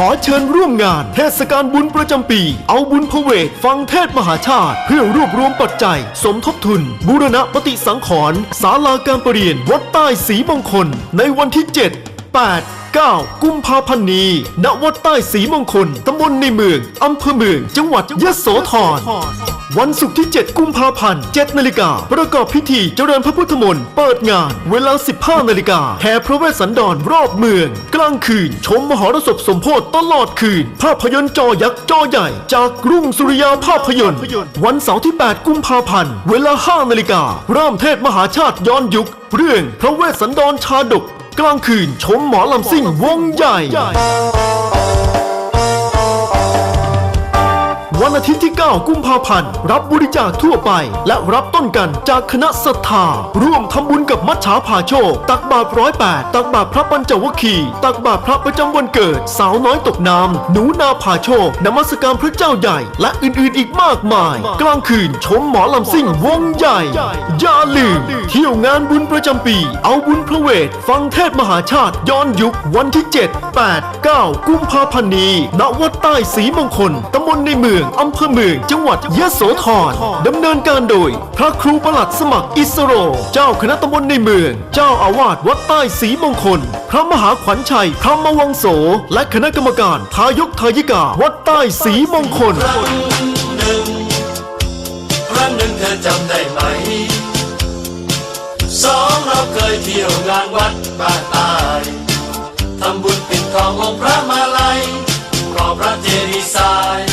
ขอเชิญร่วมงาน เทศกาลบุญประจำปี เอาบุญพระเวทฟังเทศมหาชาติ เพื่อรวบรวมปัจจัย สมทบทุน บูรณะปฏิสังขรณ์ศาลาการประเรียน วัดใต้สีมงคล ในวันที่ 7 8 9 กุมภาพันธ์นี้ณวัดใต้ศรีมงคล ตำบลในเมือง อำเภอเมือง จังหวัดยโสธร วันศุกร์ที่ 7 กุมภาพันธ์7นาฬิกา ประกอบพิธีเจริญพระพุทธมนต์ เปิดงาน เวลา 15นาฬิกาแห่พระเวสสันดรรอบเมือง กลางคืน ชมมหรสพสมโพธิตลอดคืน ภาพยนตร์จอยักษ์จอใหญ่ จากรุ่งสุริยาภาพยนตร์ วันเสาร์ที่ 8 กุมภาพันธ์ เวลา 5นาฬิกาเริ่มเทศมหาชาติย้อนยุค เรื่องพระเวสสันดรชาดก กลางคืนชมหมอลำซิ่งวงใหญ่ อาทิตย์ที่ 9 กุมภาพันธ์ รับบริจาคทั่วไป และรับต้นกันจากคณะศรัทธา ร่วมทำบุญกับมัชฉาผาโชค ตักบาตรร้อยแปดตักบาตรพระปัญจวัคคีย์ตักบาตรพระประจำวันเกิด สาวน้อยตกน้ำหนูนาผาโชคนมัสการพระเจ้าใหญ่ และอื่นๆอีกมากมาย กลางคืนชมหมอลำซิ่งวงใหญ่ อย่าลืม เที่ยวงานบุญประจำปี เอาบุญพระเวท ฟังเทศมหาชาติย้อนยุควันที่ 7 8 9 กุมภาพันธ์นี้ณวัดใต้ศรีมงคลตำบลในเมืองอำเภอเมืองจังหวัดยะโสธรดำเนินการโดย พระครูประหลัดสมัครอิสโร เจ้าคณะตำบลในเมือง เจ้าอาวาสวัดใต้ศรีมงคล พระมหาขวัญชัยพระมวังโส และคณะกรรมการทายกทายิกา วัดใต้ศรีมงคล ครั้งหนึ่งครั้งหนึ่งเธอจำได้ไหม สองเราเคยเที่ยวงานวัดบ้านตายทำบุญปิดทององค์พระมาลัยก่อพระเจดีย์ทราย